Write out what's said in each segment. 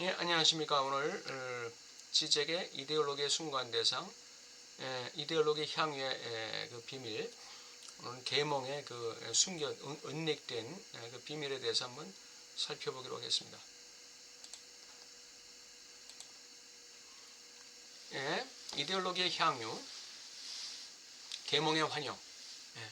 예, 안녕하십니까. 오늘 어, 지적의 이데올로기의 순간 대상, 에, 이데올로기 향유의 에, 그 비밀, 오늘 계몽의 그 숨겨 은- 은닉된 에, 그 비밀에 대해서 한번 살펴보기로 하겠습니다. 예, 이데올로기의 향유, 계몽의 환영. 예,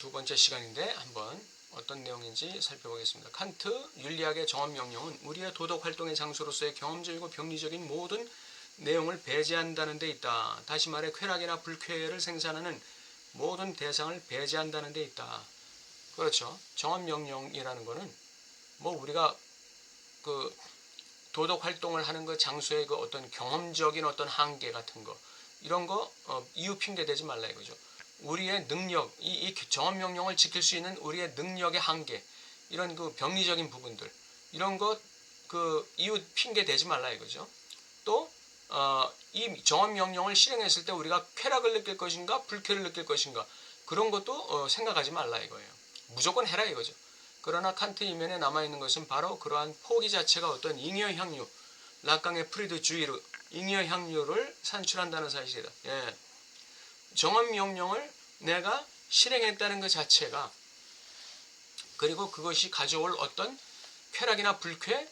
두 번째 시간인데 한번 어떤 내용인지 살펴보겠습니다. 칸트 윤리학의 정원 명령은 우리의 도덕 활동의 장소로서의 경험적이고 병리적인 모든 내용을 배제한다는 데 있다. 다시 말해 쾌락이나 불쾌를 생산하는 모든 대상을 배제한다는 데 있다. 그렇죠. 정원 명령이라는 거는 뭐 우리가 그 도덕 활동을 하는 그 장소의 그 어떤 경험적인 어떤 한계 같은 거 이런 거 어, 이유 핑계 대지 말라 이거죠. 우리의 능력, 이, 이 정원 명령을 지킬 수 있는 우리의 능력의 한계, 이런 그 병리적인 부분들, 이런 것 그 이유 핑계 대지 말라 이거죠. 또, 어, 이 정원 명령을 실행했을 때 우리가 쾌락을 느낄 것인가, 불쾌를 느낄 것인가, 그런 것도 어, 생각하지 말라 이거예요. 무조건 해라 이거죠. 그러나 칸트 이면에 남아있는 것은 바로 그러한 포기 자체가 어떤 잉여 향유, 락강의 프리드 주의르, 잉여 향유를 산출한다는 사실이다. 예. 정원 명령을 내가 실행했다는 것 자체가 그리고 그것이 가져올 어떤 쾌락이나 불쾌,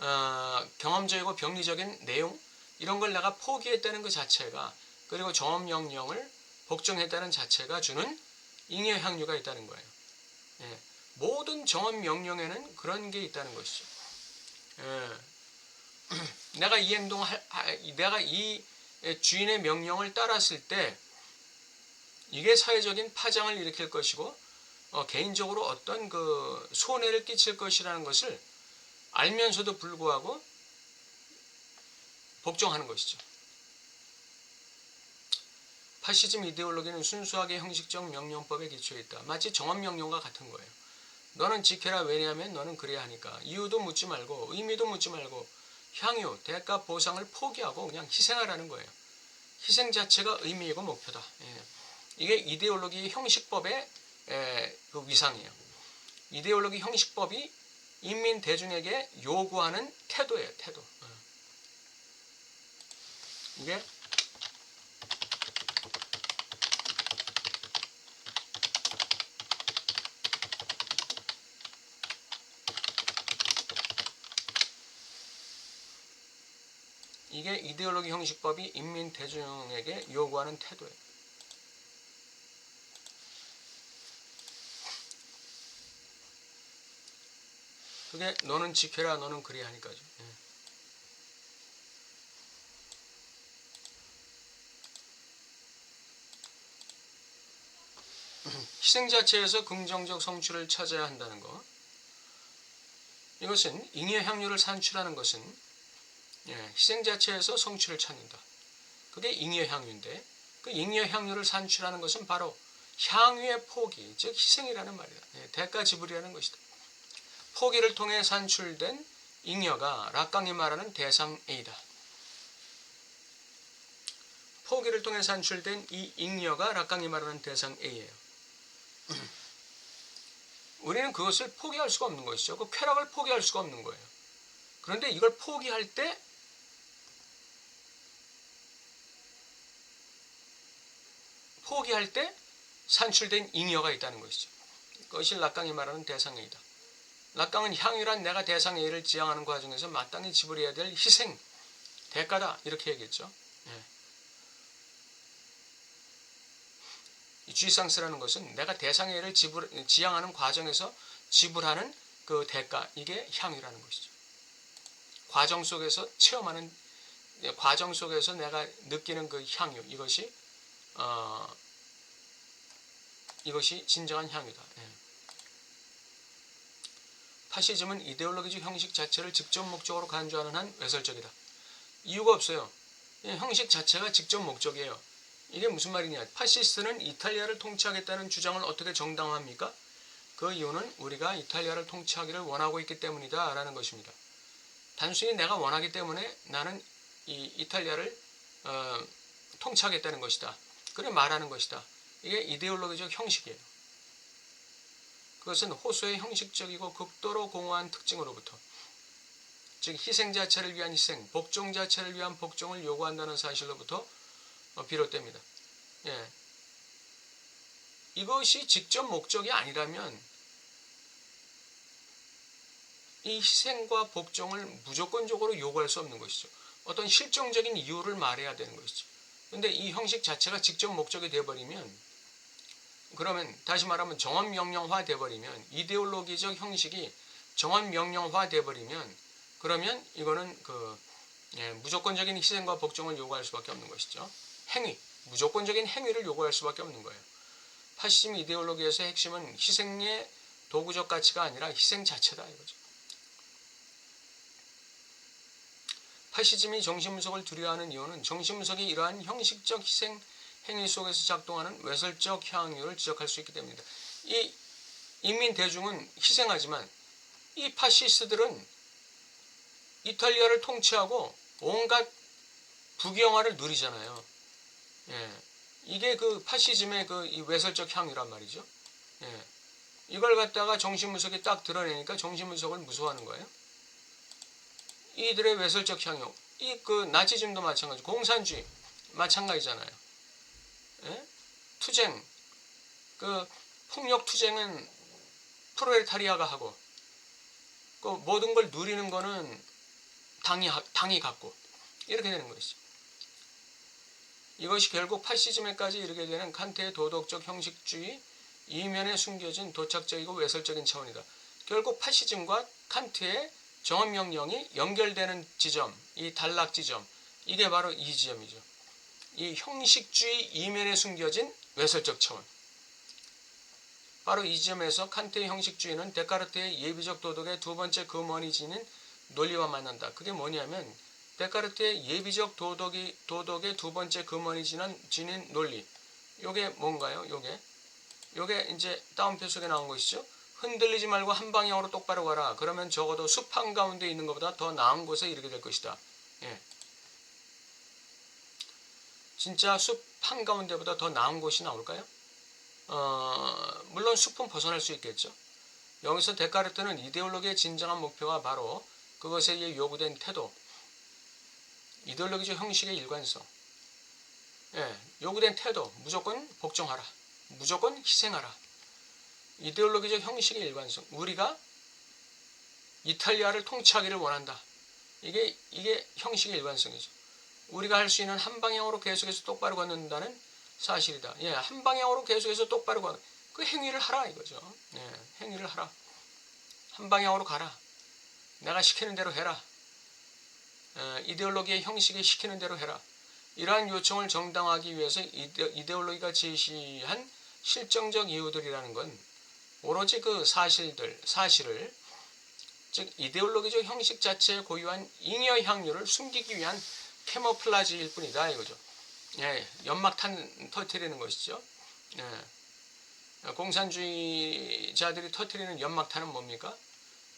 어, 경험적이고 병리적인 내용 이런 걸 내가 포기했다는 것 자체가 그리고 정원 명령을 복종했다는 자체가 주는 잉여 향유가 있다는 거예요. 예. 모든 정원 명령에는 그런 게 있다는 것이죠. 예. 내가 이 행동, 내가 이 주인의 명령을 따랐을 때 이게 사회적인 파장을 일으킬 것이고 어, 개인적으로 어떤 그 손해를 끼칠 것이라는 것을 알면서도 불구하고 복종하는 것이죠. 파시즘 이데올로기는 순수하게 형식적 명령법에 기초해 있다. 마치 정원 명령과 같은 거예요. 너는 지켜라 왜냐하면 너는 그래야 하니까 이유도 묻지 말고 의미도 묻지 말고 향유, 대가, 보상을 포기하고 그냥 희생하라는 거예요. 희생 자체가 의미이고 목표다. 예. 이게 이데올로기 형식법의 에, 그 위상이에요. 이데올로기 형식법이 인민 대중에게 요구하는 태도예요. 태도. 어. 이게 이게 이데올로기 형식법이 인민 대중에게 요구하는 태도예요. 그게 너는 지켜라 너는 그래야 하니까죠. 예. 희생 자체에서 긍정적 성취를 찾아야 한다는 것. 이것은 잉여 향유를 산출하는 것은 예, 희생 자체에서 성취를 찾는다. 그게 잉여 향유인데 그 잉여 향유를 산출하는 것은 바로 향유의 포기, 즉 희생이라는 말이다. 예, 대가 지불이라는 것이다. 포기를 통해 산출된 잉여가 락강이 말하는 대상 A다. 포기를 통해 산출된 이 잉여가 락강이 말하는 대상 A예요. 우리는 그것을 포기할 수가 없는 것이죠. 그 쾌락을 포기할 수가 없는 거예요. 그런데 이걸 포기할 때 포기할 때 산출된 잉여가 있다는 것이죠. 그것이 락강이 말하는 대상 A다. 락강은 향유란 내가 대상 A를 지향하는 과정에서 마땅히 지불해야 될 희생, 대가다 이렇게 얘기했죠. 예. 이 쥐상스라는 것은 내가 대상 A를 지불, 지향하는 과정에서 지불하는 그 대가 이게 향유라는 것이죠. 과정 속에서 체험하는 예, 과정 속에서 내가 느끼는 그 향유 이것이 어, 이것이 진정한 향유다. 예. 파시즘은 이데올로기적 형식 자체를 직접 목적으로 간주하는 한 외설적이다. 이유가 없어요. 형식 자체가 직접 목적이에요. 이게 무슨 말이냐? 파시스트는 이탈리아를 통치하겠다는 주장을 어떻게 정당화합니까? 그 이유는 우리가 이탈리아를 통치하기를 원하고 있기 때문이다 라는 것입니다. 단순히 내가 원하기 때문에 나는 이 이탈리아를 어, 통치하겠다는 것이다. 그래 말하는 것이다. 이게 이데올로기적 형식이에요. 그것은 호소의 형식적이고 극도로 공허한 특징으로부터 즉 희생 자체를 위한 희생, 복종 자체를 위한 복종을 요구한다는 사실로부터 어, 비롯됩니다. 예. 이것이 직접 목적이 아니라면 이 희생과 복종을 무조건적으로 요구할 수 없는 것이죠. 어떤 실정적인 이유를 말해야 되는 것이죠. 근데 이 형식 자체가 직접 목적이 되어버리면 그러면 다시 말하면 정원 명령화 돼버리면 이데올로기적 형식이 정원 명령화 돼버리면 그러면 이거는 그 예, 무조건적인 희생과 복종을 요구할 수밖에 없는 것이죠. 행위, 무조건적인 행위를 요구할 수밖에 없는 거예요. 파시즘 이데올로기에서의 핵심은 희생의 도구적 가치가 아니라 희생 자체다 이거죠. 파시즘이 정신분석을 두려워하는 이유는 정신분석이 이러한 형식적 희생 행위 속에서 작동하는 외설적 향유를 지적할 수 있기 때문입니다. 이 인민 대중은 희생하지만 이 파시스트들은 이탈리아를 통치하고 온갖 부경화를 누리잖아요. 예. 이게 그 파시즘의 그이 외설적 향유란 말이죠. 예. 이걸 갖다가 정신분석이 딱 드러내니까 정신분석을 무서워하는 거예요. 이들의 외설적 향유, 이 그 나치즘도 마찬가지, 공산주의 마찬가지잖아요. 예? 투쟁, 그 폭력 투쟁은 프로레타리아가 하고, 그 모든 걸 누리는 거는 당이 하- 당이 갖고 이렇게 되는 것이죠. 이것이 결국 파시즘에까지 이르게 되는 칸트의 도덕적 형식주의 이면에 숨겨진 도착적이고 외설적인 차원이다. 결국 파시즘과 칸트의 정원 명령이 연결되는 지점, 이 단락 지점, 이게 바로 이 지점이죠. 이 형식주의 이면에 숨겨진 외설적 차원. 바로 이 지점에서 칸트의 형식주의는 데카르트의 예비적 도덕의 두 번째 근원이 지닌 논리와 만난다. 그게 뭐냐면 데카르트의 예비적 도덕이 도덕의 두 번째 근원이 지닌 지닌 논리. 요게 뭔가요? 요게 요게 이제 다운표 속에 나온 것이죠. 흔들리지 말고 한 방향으로 똑바로 가라. 그러면 적어도 숲 한가운데 있는 것보다 더 나은 곳에 이르게 될 것이다. 예. 진짜 숲 한가운데보다 더 나은 곳이 나올까요? 어, 물론 숲은 벗어날 수 있겠죠. 여기서 데카르트는 이데올로기의 진정한 목표가 바로 그것에 의해 요구된 태도, 이데올로기적 형식의 일관성, 예, 요구된 태도, 무조건 복종하라, 무조건 희생하라, 이데올로기적 형식의 일관성, 우리가 이탈리아를 통치하기를 원한다. 이게 이게 형식의 일관성이죠. 우리가 할 수 있는 한 방향으로 계속해서 똑바로 걷는다는 사실이다. 예, 한 방향으로 계속해서 똑바로 가. 그 행위를 하라 이거죠. 예, 행위를 하라. 한 방향으로 가라. 내가 시키는 대로 해라. 예, 이데올로기의 형식에 시키는 대로 해라. 이러한 요청을 정당화하기 위해서 이데, 이데올로기가 제시한 실정적 이유들이라는 건 오로지 그 사실들, 사실을 즉 이데올로기적 형식 자체에 고유한 잉여 향유를 숨기기 위한 캐모플라지일 뿐이다 이거죠. 예, 연막탄 터트리는 것이죠. 예. 공산주의자들이 터트리는 연막탄은 뭡니까?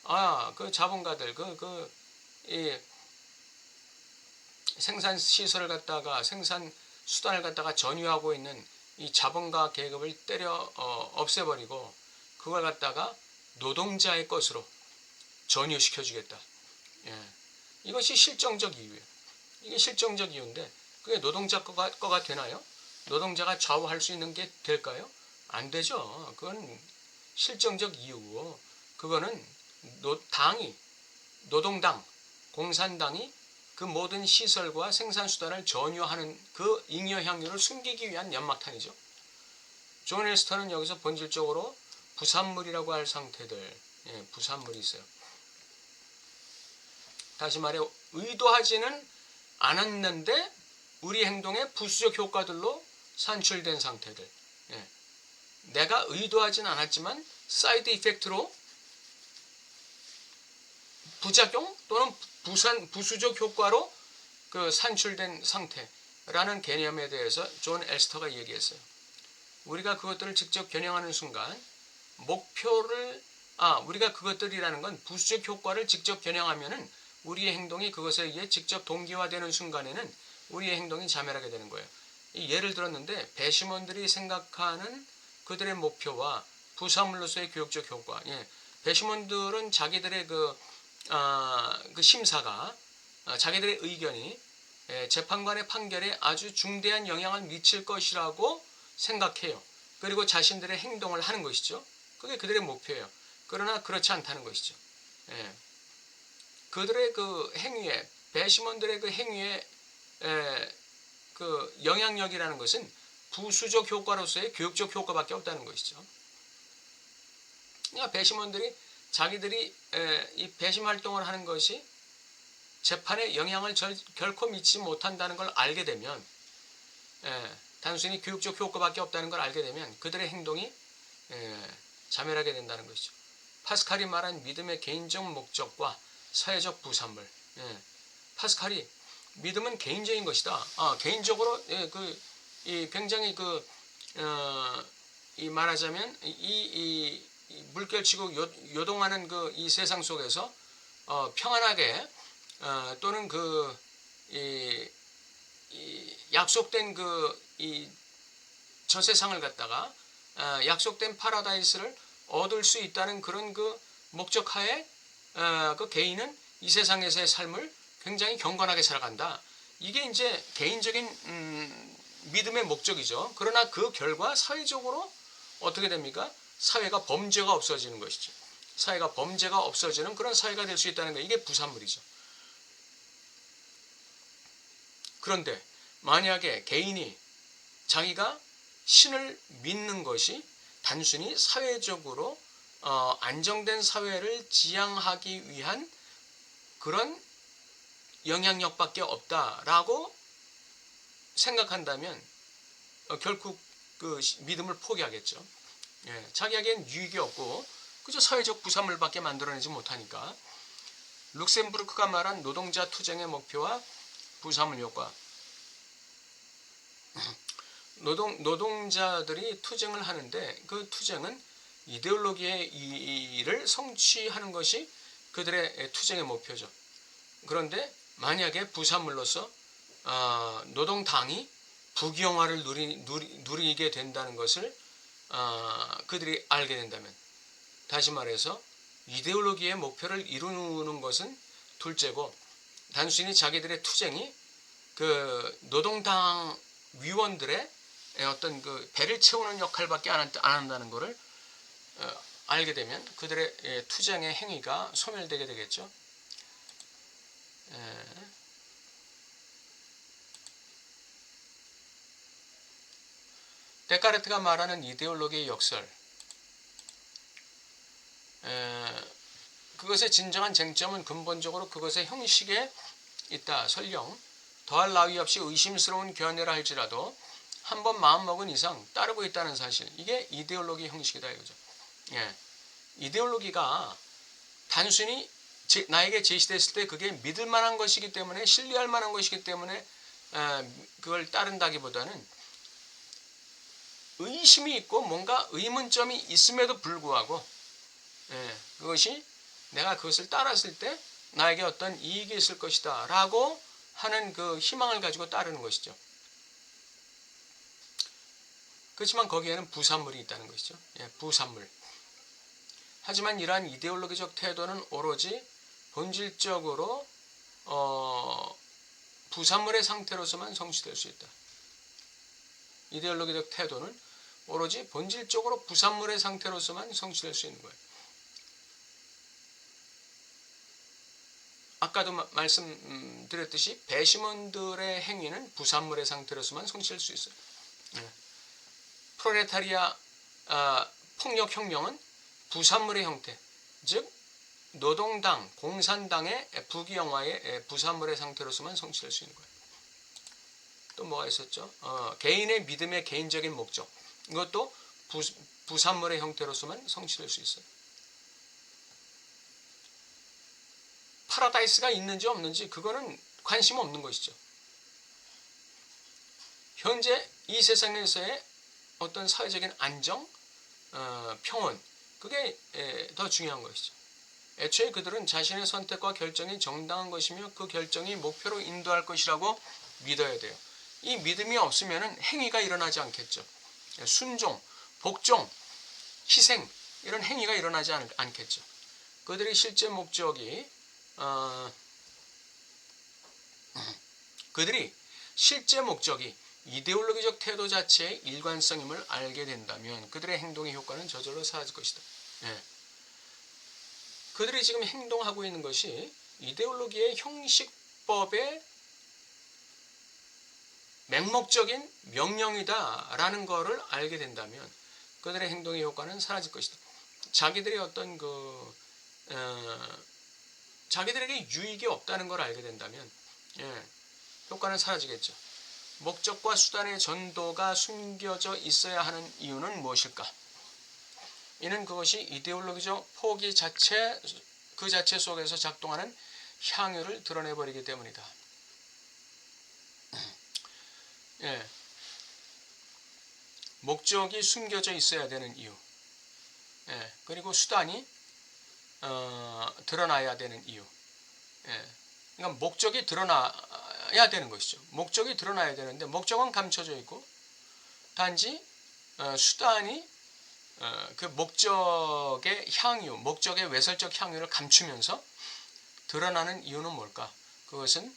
아, 그 자본가들, 그, 그, 이 생산 시설을 갖다가 생산 수단을 갖다가 전유하고 있는 이 자본가 계급을 때려 어, 없애버리고 그걸 갖다가 노동자의 것으로 전유시켜 주겠다. 예. 이것이 실정적 이유예요. 이게 실정적 이유인데 그게 노동자 거가, 거가 되나요? 노동자가 좌우할 수 있는 게 될까요? 안 되죠. 그건 실정적 이유고 그거는 노, 당이 노동당 공산당이 그 모든 시설과 생산 수단을 전유하는 그 잉여 향유를 숨기기 위한 연막탄이죠. 존 헬스터는 여기서 본질적으로 부산물이라고 할 상태들, 예, 부산물이 있어요. 다시 말해 의도하지는 않았는데 우리 행동의 부수적 효과들로 산출된 상태들. 예. 내가 의도하진 않았지만 사이드 이펙트로 부작용 또는 부산 부수적 효과로 그 산출된 상태라는 개념에 대해서 존 엘스터가 얘기했어요. 우리가 그것들을 직접 겨냥하는 순간 목표를 아 우리가 그것들이라는 건 부수적 효과를 직접 겨냥하면은 우리의 행동이 그것에 의해 직접 동기화되는 순간에는 우리의 행동이 자멸하게 되는 거예요. 이 예를 들었는데 배심원들이 생각하는 그들의 목표와 부사물로서의 교육적 효과. 예. 배심원들은 자기들의 그 아, 그 심사가 아, 자기들의 의견이 에, 재판관의 판결에 아주 중대한 영향을 미칠 것이라고 생각해요. 그리고 자신들의 행동을 하는 것이죠. 그게 그들의 목표예요. 그러나 그렇지 않다는 것이죠. 예. 그들의 그 행위에 배심원들의 그 행위에 에, 그 영향력이라는 것은 부수적 효과로서의 교육적 효과밖에 없다는 것이죠. 그러니까 배심원들이 자기들이 에, 이 배심 활동을 하는 것이 재판에 영향을 절, 결코 미치지 못한다는 걸 알게 되면 에, 단순히 교육적 효과밖에 없다는 걸 알게 되면 그들의 행동이 에, 자멸하게 된다는 것이죠. 파스칼이 말한 믿음의 개인적 목적과 사회적 부산물. 예. 파스칼이 믿음은 개인적인 것이다. 아, 개인적으로 예, 그, 이 굉장히 그, 어, 이 말하자면 이, 이, 이 물결치고 요, 요동하는 그 이 세상 속에서 어, 평안하게 어, 또는 그 이, 이 약속된 그 이 저 세상을 갖다가 어, 약속된 파라다이스를 얻을 수 있다는 그런 그 목적하에 어, 그 개인은 이 세상에서의 삶을 굉장히 경건하게 살아간다. 이게 이제 개인적인 음, 믿음의 목적이죠. 그러나 그 결과 사회적으로 어떻게 됩니까? 사회가 범죄가 없어지는 것이죠. 사회가 범죄가 없어지는 그런 사회가 될 수 있다는 거 이게 부산물이죠. 그런데 만약에 개인이 자기가 신을 믿는 것이 단순히 사회적으로 어, 안정된 사회를 지향하기 위한 그런 영향력밖에 없다라고 생각한다면 어, 결국 그 시- 믿음을 포기하겠죠. 예, 자기에겐 유익이 없고 그저 사회적 부산물밖에 만들어내지 못하니까 룩셈부르크가 말한 노동자 투쟁의 목표와 부산물 효과 노동 노동자들이 투쟁을 하는데 그 투쟁은 이데올로기의 이를 성취하는 것이 그들의 투쟁의 목표죠. 그런데 만약에 부산물로서 어, 노동당이 부귀영화를 누리, 게 된다는 것을 어, 그들이 알게 된다면 다시 말해서 이데올로기의 목표를 이루는 것은 둘째고 단순히 자기들의 투쟁이 그 노동당 위원들의 어떤 그 배를 채우는 역할밖에 안, 한다는 것을 어, 알게 되면 그들의 예, 투쟁의 행위가 소멸되게 되겠죠. 예. 데카르트가 말하는 이데올로기의 역설. 에, 그것의 진정한 쟁점은 근본적으로 그것의 형식에 있다. 설령 더할 나위 없이 의심스러운 견해라 할지라도 한 번 마음먹은 이상 따르고 있다는 사실. 이게 이데올로기 형식이다 이거죠. 예. 이데올로기가 단순히 제- 나에게 제시됐을 때 그게 믿을 만한 것이기 때문에 신뢰할 만한 것이기 때문에 에, 그걸 따른다기보다는 의심이 있고 뭔가 의문점이 있음에도 불구하고 예, 그것이 내가 그것을 따랐을 때 나에게 어떤 이익이 있을 것이다 라고 하는 그 희망을 가지고 따르는 것이죠. 그렇지만 거기에는 부산물이 있다는 것이죠. 예, 부산물. 하지만 이러한 이데올로기적 태도는 오로지 본질적으로 어, 부산물의 상태로서만 성취될 수 있다. 이데올로기적 태도는 오로지 본질적으로 부산물의 상태로서만 성취될 수 있는 거예요. 아까도 마- 말씀드렸듯이 배심원들의 행위는 부산물의 상태로서만 성취될 수 있어요. 예. 프로레타리아 아, 폭력혁명은 부산물의 형태, 즉 노동당, 공산당의 부귀영화의 부산물의 상태로서만 성취될 수 있는 거예요. 또 뭐가 있었죠? 어, 개인의 믿음의 개인적인 목적. 이것도 부, 부산물의 형태로서만 성취될 수 있어요. 파라다이스가 있는지 없는지 그거는 관심 없는 것이죠. 현재 이 세상에서의 어떤 사회적인 안정, 어, 평온, 그게 에, 더 중요한 것이죠. 애초에 그들은 자신의 선택과 결정이 정당한 것이며 그 결정이 목표로 인도할 것이라고 믿어야 돼요. 이 믿음이 없으면 행위가 일어나지 않겠죠. 순종, 복종, 희생 이런 행위가 일어나지 않, 않겠죠. 그들의 실제 목적이 어, 그들이 실제 목적이 이데올로기적 태도 자체의 일관성임을 알게 된다면 그들의 행동의 효과는 저절로 사라질 것이다. 예. 그들이 지금 행동하고 있는 것이 이데올로기의 형식법의 맹목적인 명령이다라는 것을 알게 된다면 그들의 행동의 효과는 사라질 것이다. 자기들의 어떤 그 어, 자기들에게 유익이 없다는 걸 알게 된다면 예, 효과는 사라지겠죠. 목적과 수단의 전도가 숨겨져 있어야 하는 이유는 무엇일까? 이는 그것이 이데올로기적 포기 자체 그 자체 속에서 작동하는 향유를 드러내버리기 때문이다. 예. 목적이 숨겨져 있어야 되는 이유. 예. 그리고 수단이 어, 드러나야 되는 이유. 예. 그러니까 목적이 드러나 야 되는 것이죠. 목적이 드러나야 되는데 목적은 감춰져 있고 단지 어, 수단이 어, 그 목적의 향유, 목적의 외설적 향유를 감추면서 드러나는 이유는 뭘까? 그것은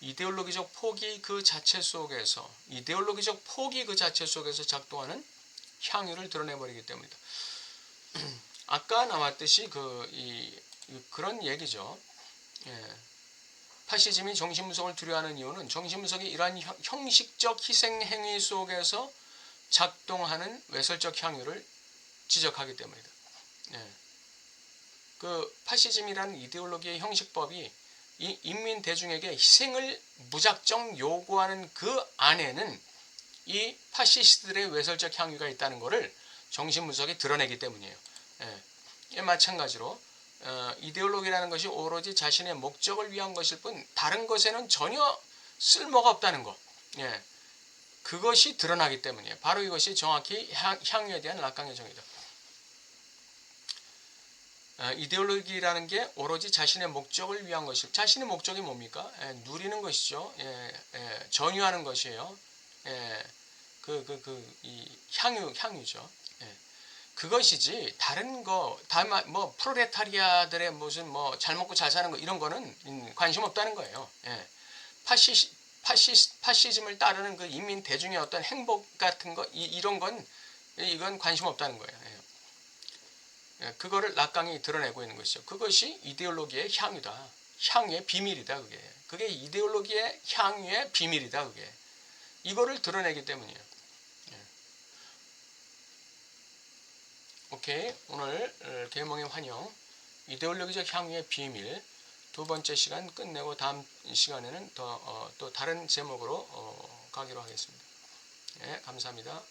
이데올로기적 포기 그 자체 속에서 이데올로기적 포기 그 자체 속에서 작동하는 향유를 드러내버리기 때문이다. 아까 나왔듯이 그 이, 그런 얘기죠. 예. 파시즘이 정신분석을 두려워하는 이유는 정신분석이 이러한 형- 형식적 희생 행위 속에서 작동하는 외설적 향유를 지적하기 때문이다. 예. 그 파시즘이라는 이데올로기의 형식법이 이 인민 대중에게 희생을 무작정 요구하는 그 안에는 이 파시스트들의 외설적 향유가 있다는 것을 정신분석이 드러내기 때문이에요. 예. 예, 마찬가지로 어, 이데올로기라는 것이 오로지 자신의 목적을 위한 것일 뿐 다른 것에는 전혀 쓸모가 없다는 것. 예. 그것이 드러나기 때문이에요. 바로 이것이 정확히 향, 향유에 대한 락강의 정의다. 어, 이데올로기라는 게 오로지 자신의 목적을 위한 것이 자신의 목적이 뭡니까? 예, 누리는 것이죠. 예, 예, 전유하는 것이에요. 예, 그, 그, 그, 이 향유, 향유죠. 예. 그것이지, 다른 거, 다만, 뭐, 프로레타리아들의 무슨 뭐, 잘 먹고 잘 사는 거, 이런 거는 음, 관심 없다는 거예요. 예. 파시, 파시, 파시즘을 따르는 그 인민 대중의 어떤 행복 같은 거, 이, 이런 건, 이건 관심 없다는 거예요. 예. 예, 그거를 낙강이 드러내고 있는 것이죠. 그것이 이데올로기의 향유다. 향유의 비밀이다. 그게. 그게 이데올로기의 향유의 비밀이다. 그게. 이거를 드러내기 때문이에요. 오케이. 오늘 어, 계몽의 환영 이데올로기적 향유의 비밀 두 번째 시간 끝내고 다음 시간에는 더, 어, 또 다른 제목으로 어, 가기로 하겠습니다. 예, 감사합니다.